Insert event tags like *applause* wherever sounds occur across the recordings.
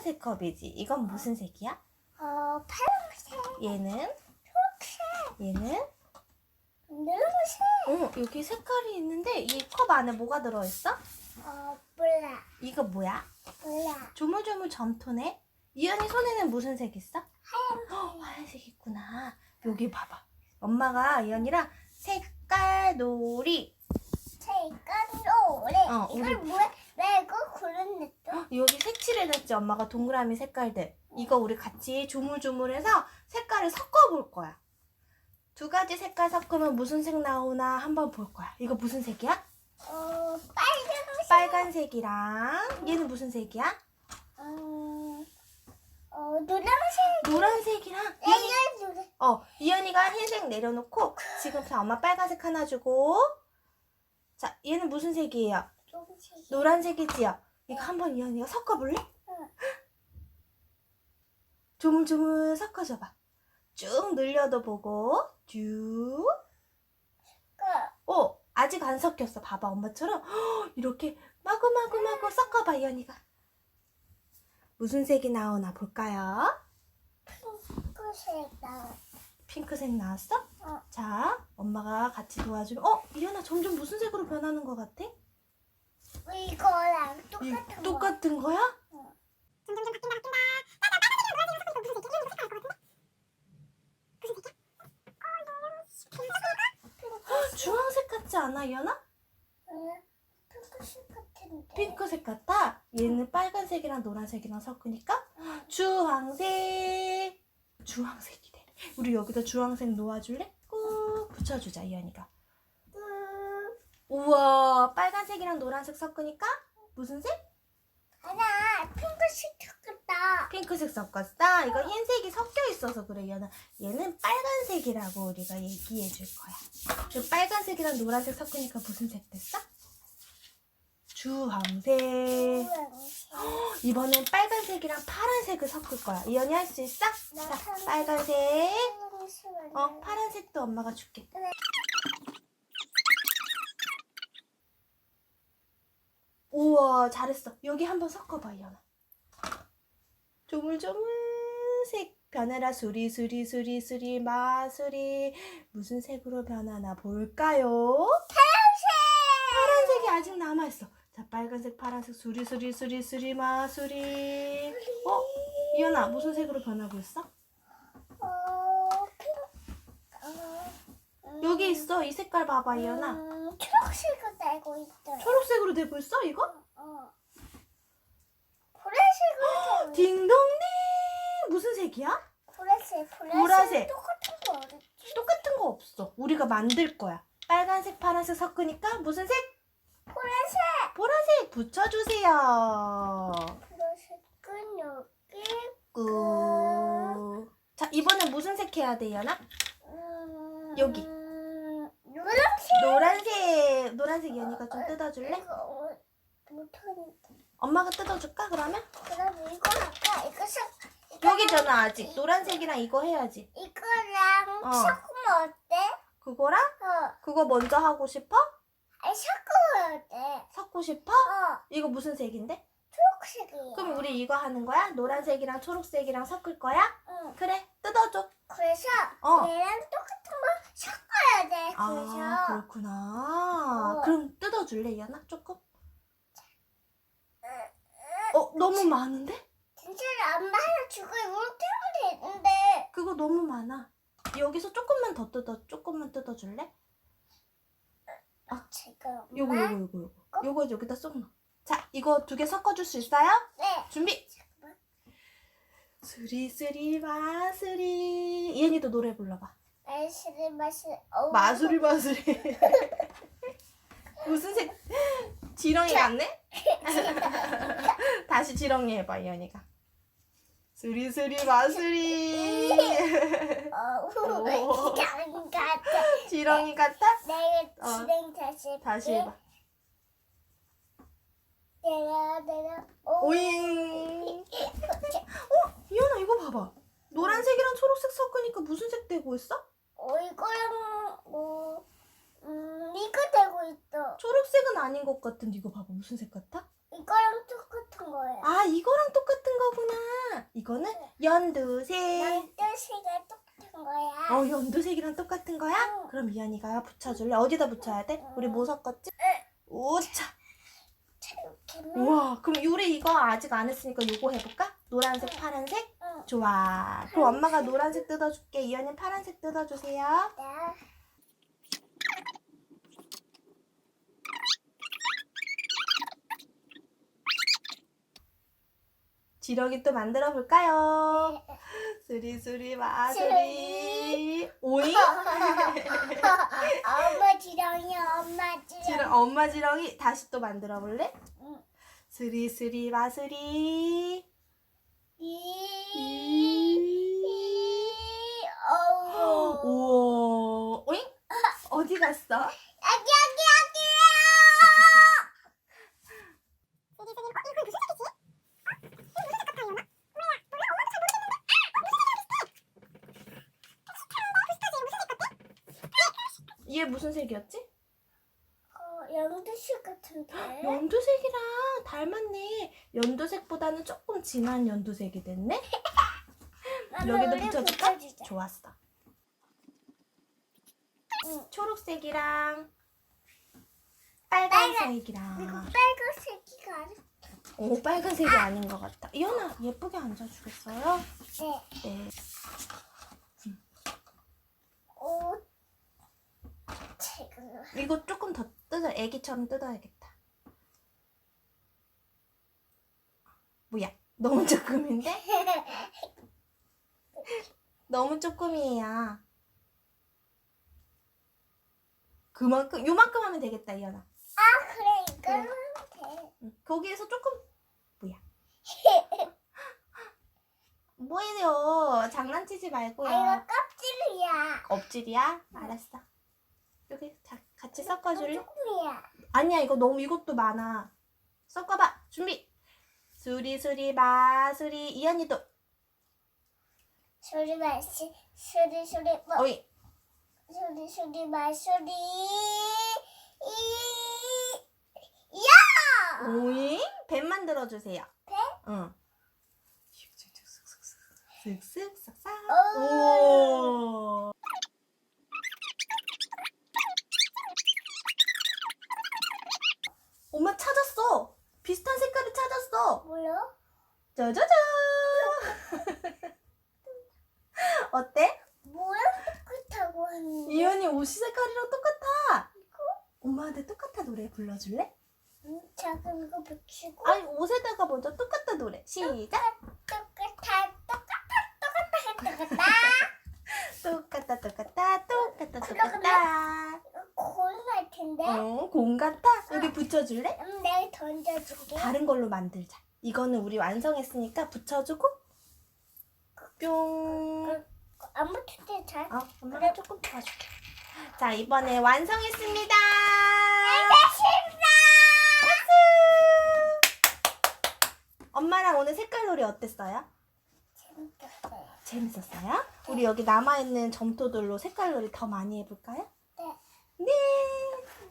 빨간색 컵이지. 이건 무슨 색이야? 어, 파란색, 얘는? 초록색, 얘는? 노란색. 어, 여기 색깔이 있는데 이 컵 안에 뭐가 들어있어? 어, 몰라, 이거 뭐야? 몰라. 조물조물 점토네? 이현이 손에는 무슨 색 있어? 하얀색. 어, 하얀색 있구나. 여기 봐봐. 엄마가 이현이랑 색깔 놀이. 색깔 오래. 어, 이걸 우리- 뭐야? 왜 이거 또? 여기 색칠해놨지 엄마가 동그라미 색깔들. 이거 우리 같이 조물조물해서 색깔을 섞어볼 거야. 두 가지 색깔 섞으면 무슨 색 나오나 한번 볼 거야. 이거 무슨 색이야? 어, 빨간색. 빨간색이랑 얘는 무슨 색이야? 어, 어, 노란색. 노란색이랑 이현이, 노래. 어 이현이가 흰색 내려놓고 지금 자 엄마 빨간색 하나 주고 자 얘는 무슨 색이에요? 노란색. 노란색이지요? 이거 한번 이현이가 섞어볼래? 응. 조물조물 섞어줘봐. 쭉 늘려도 보고 쭉. 그, 어 아직 안 섞였어. 봐봐 엄마처럼 헉, *gasps* 이렇게 마구마구마구 섞어봐 이현이가. 무슨 색이 나오나 볼까요? 핑크색 나. 핑크색 나왔어? 어. 자 엄마가 같이 도와주면 어 이현아 점점 무슨 색으로 변하는 것 같아? 이거랑 이- 똑같은 거. 똑같은 거야? 점점 좀 바뀐다 바뀐다. 주황색 같지 않아 이현아? 핑크색 같은데. 핑크색? 얘는 빨간색이랑 노란색이랑 섞으니까 주황색 주황색이래 우리 여기다 주황색 놓아줄래? 꾹 붙여주자 이현이가 음, 우와 빨간색이랑 노란색 섞으니까 무슨 색? 하나 핑크색 좋겠다. 핑크색 섞었어? 이거 흰색이 섞여 있어서 그래 얘는 얘는 빨간색이라고 우리가 얘기해 줄 거야 그 빨간색이랑 노란색 섞으니까 무슨 색 됐어? 주황색. 이번엔 빨간색이랑 파란색을 섞을 거야 이현이 할 수 있어? 나 자. 빨간색. 어 파란색도 엄마가 줄게 우와 잘했어. 여기 한번 섞어봐 이현아. 조물조물색 변해라. 수리 수리 수리 수리 마수리. 무슨 색으로 변하나 볼까요? 파란색이 아직 남아있어. 자 빨간색 파란색. 수리 수리 수리 수리 마수리. 어? 이현아 무슨 색으로 변하고 있어? 어, 핑. 어, 음, 여기 있어. 이 색깔 봐봐 이현아. 음, 초록색을 달고 있어. 초록색으로 되고 있어 이거? 어. 보라색을 달고 딩동댕 무슨 색이야? 보라색, 보라색. 보라색. 똑같은 거 어딨지? 똑같은 거 없어 우리가 만들 거야 빨간색 파란색 섞으니까 무슨 색? 보라색. 보라색 붙여주세요 보라색은 여기. 꾹. 자 이번엔 무슨 색 해야 돼 이현아? 음, 여기. 음, 노란색. 노란색 노란색 이현이가 좀 뜯어줄래? 이거 어, 못하는데. 엄마가 뜯어줄까 그러면? 그럼 이거 할까? 이거 섞. 여기잖아 아직 노란색이랑 이거 해야지 이거랑 어. 섞으면 어때? 그거랑 어. 그거 먼저 하고 싶어? 아니 섞으면 어때? 섞고 싶어? 어. 이거 무슨 색인데? 초록색이야. 그럼 우리 이거 하는 거야? 노란색이랑 초록색이랑 섞을 거야? 응. 그래 뜯어줘 그래서 어. 얘랑 섞어야 돼. 아 그래서 그렇구나 어. 그럼 뜯어줄래 이현아 조금? 어 너무 많은데? 진짜 엄마 하나 주고 이렇게 하면 되는데. 그거 너무 많아 여기서 조금만 더 뜯어 조금만 뜯어줄래? 지금 요거 엄마? 요거 요거 요거 요거 여기다 쏙 넣어 자 이거 두 개 섞어줄 수 있어요? 네. 준비 수리수리 마수리 이현이도 노래 불러봐 마술 마술. 어, 마수리 마수리 무슨 색 지렁이 같네? *laughs* 다시 지렁이 해봐 이현이가 수리수리 마수리 *laughs* 어, *laughs* 오. 지렁이 같아. 지렁이 같아? 내가 어. 지렁이 다시 해볼게. 다시 해봐 내가 내가 오. 오잉 어? 이현아 이거 봐봐 노란색이랑 초록색 섞으니까 무슨 색 되고 있어? 어 이거랑 뭐 음, 이거 되고 있어. 초록색은 아닌 것 같은데 이거 봐봐 무슨 색 같아? 이거랑 똑같은 거야. 아 이거랑 똑같은 거구나. 이거는 연두색. 연두색이 똑같은 거야. 어, 연두색이랑 똑같은 거야? 응. 그럼 이현이가 붙여줄래? 어디다 붙여야 돼? 우리 뭐 섞었지? 오차. 이렇게만. 우와, 그럼 우리 이거 아직 안 했으니까 요거 해볼까? 노란색, 파란색? 응. 좋아. 그럼 엄마가 노란색 뜯어줄게. 이현이 파란색 뜯어주세요. 나 지렁이 또 만들어 볼까요? 수리수리 마수리. 오잉? *laughs* 엄마 지렁이 엄마 지렁이. 지렁, 엄마 지렁이 다시 또 만들어 볼래? 응. 수리수리 마수리. 이. 이. 어우. 우와. 오잉? 어디 갔어? 여기 여기 여기요. 얘 무슨 색이었지? 어, 연두색 같은데. 연두색이랑 닮았네. 연두색보다는 조금 진한 연두색이 됐네. *laughs* 여기도 붙여줄까? 붙여주자. 좋았어. 응. 초록색이랑 빨간색이랑 빨간색이가 아니. 오 빨간색이 아닌 것 같다. 이현아 예쁘게 앉아주겠어요? 네. 네. 오. 지금. 이거 조금 더 뜯어 애기처럼 뜯어야겠다. 뭐야? 너무 조금인데? *laughs* 너무 조금이에요. 그만큼 요만큼 하면 되겠다 이현아. 아 그래 이거는 돼. 응. 거기에서 조금 뭐야? *laughs* 뭐예요? 장난치지 말고요. 아 이거 껍질이야. 껍질이야? 알았어. 여기 자, 같이 섞어줄래? 조금이야. 아니야 이거 너무 이것도 많아. 섞어봐. 준비. 수리 수리 마수리 이현이도. 소리 마시 소리 소리 뭐 어이 소리 소리 마소리 이 야! 오잉 뱀 만들어 주세요. 배? 응. 쓱쓱 싹싹. 오. 오. 엄마 찾았어. 비슷한 색깔을 찾았어. 뭐요? 짜자잔. *laughs* 어때? 뭐야 똑같다고 하는데? 이현이 옷 색깔이랑 똑같아. 엄마한테 똑같아 노래 불러줄래? 음, 자 그럼 이거 붙이고 아니 옷에다가 먼저 똑같다 노래. 시작. 똑같아 똑같아 똑같아 똑같아 똑같다 똑같다 똑같다 똑같다. 이거 고리 같은데? 어, 공 같아? 여기 붙여줄래? 음, 내가 던져줄게 다른 걸로 만들자. 이거는 우리 완성했으니까 붙여주고 뿅. 안 붙을 때 잘. 어, 엄마가 조금 도와줄게. 자, 이번에 완성했습니다. 엄마랑 오늘 색깔 놀이 어땠어요? 재밌겠어요. 재밌었어요? 우리 여기 남아있는 점토들로 색깔 놀이 더 많이 해볼까요? 네. 네.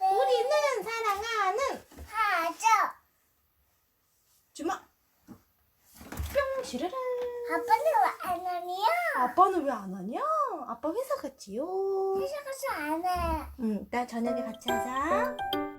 우리는 사랑하는 하죠. 주먹. 뿅, 시르르. 아빠는 왜 안 하니야? 아빠는 왜 안 하냐? 아빠 회사 갔지요. 회사 가서 안 해. 응, 이따 저녁에 같이 하자. 응.